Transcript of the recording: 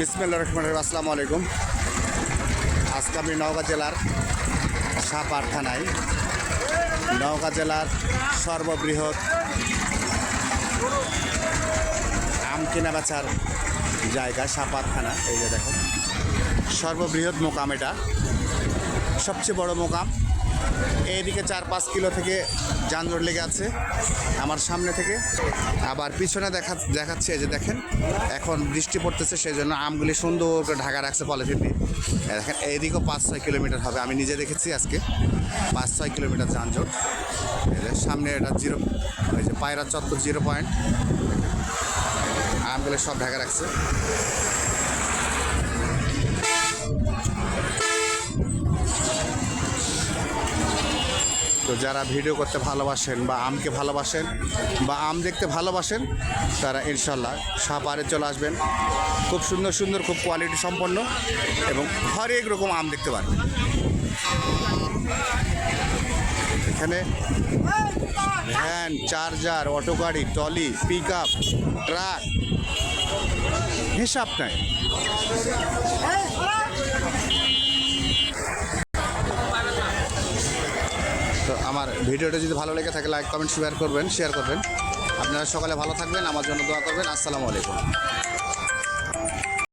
বিসমিল্লা রহমান রহিম, আসসালামু আলাইকুম। আজকে আমি নওগাঁ জেলার সাপার থানায় নওগাঁ জেলার সর্ববৃহৎ আম কেনা বেচার জায়গা সাপার থানা। এই যে দেখো, সর্ববৃহৎ মোকাম এটা। সবচেয়ে বড় মোকাম এইদিকে চার পাঁচ কিলো থেকে যানজট লেগে আছে আমার সামনে থেকে। আবার পিছনে দেখা দেখাচ্ছে যে দেখেন, এখন বৃষ্টি পড়তেছে সেই জন্য আমগুলি সুন্দর করে ঢাকা রাখছে পলিথিন দিয়ে। দেখেন এইদিকেও পাঁচ ছয় কিলোমিটার হবে, আমি নিজে দেখেছি আজকে। পাঁচ ছয় কিলোমিটার যানজট। সামনে এটা জিরো, ওই যে পায়রা চত্বর জিরো পয়েন্ট। আমগুলি সব ঢাকা রাখছে। তো যারা ভিডিও করতে ভালোবাসেন বা আমকে ভালোবাসেন বা আম দেখতে ভালোবাসেন, তারা ইনশাল্লাহ সাপারে চলে আসবেন। খুব সুন্দর সুন্দর, খুব কোয়ালিটি সম্পন্ন এবং হরেক রকম আম দেখতে পারবেন। এখানে ভ্যান, চার্জার, অটো গাড়ি টলি পিক আপ ট্রাক হিসাব নাই। আমার ভিডিওটা যদি ভালো লেগে থাকে লাইক কমেন্ট শেয়ার করবেন শেয়ার করবেন। আপনারা সকালে ভালো থাকবেন, আমার জন্য দোয়া করবেন। আসসালামু আলাইকুম।